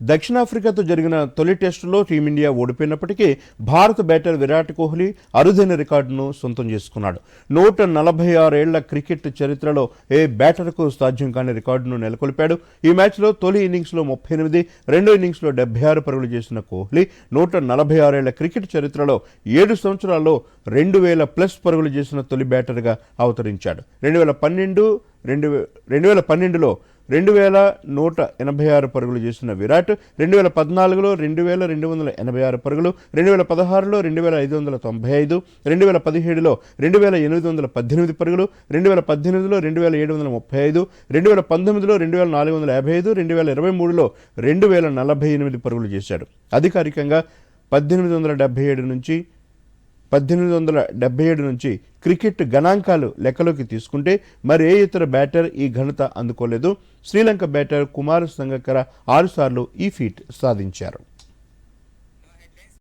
దక్షిణాఫ్రికాతో జరిగిన తొలి టెస్టులో టీమిండియా ఓడిపోయినప్పటికీ భారత బ్యాటర్ విరాట్ కోహ్లీ అరుదైన రికార్డును సొంతం చేసుకున్నాడు. నూట నలభై ఆరేళ్ళ క్రికెట్ చరిత్రలో ఏ బ్యాటర్కు సాధ్యం కాని రికార్డును నెలకొల్పాడు. ఈ మ్యాచ్లో తొలి ఇన్నింగ్స్లో ముప్పై ఎనిమిది రెండో ఇన్నింగ్స్లో డెబ్బై ఆరు పరుగులు చేసిన కోహ్లీ నూట నలభై ఆరేళ్ళ క్రికెట్ చరిత్రలో ఏడు సంవత్సరాల్లో రెండు వేల ప్లస్ పరుగులు చేసిన తొలి బ్యాటర్గా అవతరించాడు. రెండు వేల పన్నెండు రెండు రెండు వేల పన్నెండులో రెండు వేల నూట ఎనభై ఆరు పరుగులు చేసిన విరాట్ రెండు వేల పద్నాలుగులో రెండు వేల రెండు వందల ఎనభై ఆరు పరుగులు రెండు వేల పదహారులో రెండు వేల ఐదు వందల తొంభై ఐదు రెండు వేల పదిహేడులో రెండు వేల ఎనిమిది వందల పద్దెనిమిది పరుగులు రెండు వేల పద్దెనిమిదిలో రెండు వేల ఏడు వందల ముప్పై ఐదు రెండు వేల పంతొమ్మిదిలో రెండు వేల నాలుగు వందల యాభై ఐదు రెండు వేల ఇరవై మూడులో రెండు వేల నలభై ఎనిమిది పరుగులు చేశాడు అధికారికంగా పద్దెనిమిది వందల డెబ్బై ఏడు నుంచి పద్దెనిమిది వందల డెబ్బై ఏడు నుంచి క్రికెట్ గణాంకాలు లెక్కలోకి తీసుకుంటే మరి ఏ ఇతర బ్యాటర్ ఈ ఘనత అందుకోలేదు. శ్రీలంక బ్యాటర్ కుమార్ సంగక్కర ఆరుసార్లు ఈ ఫీట్ సాధించారు.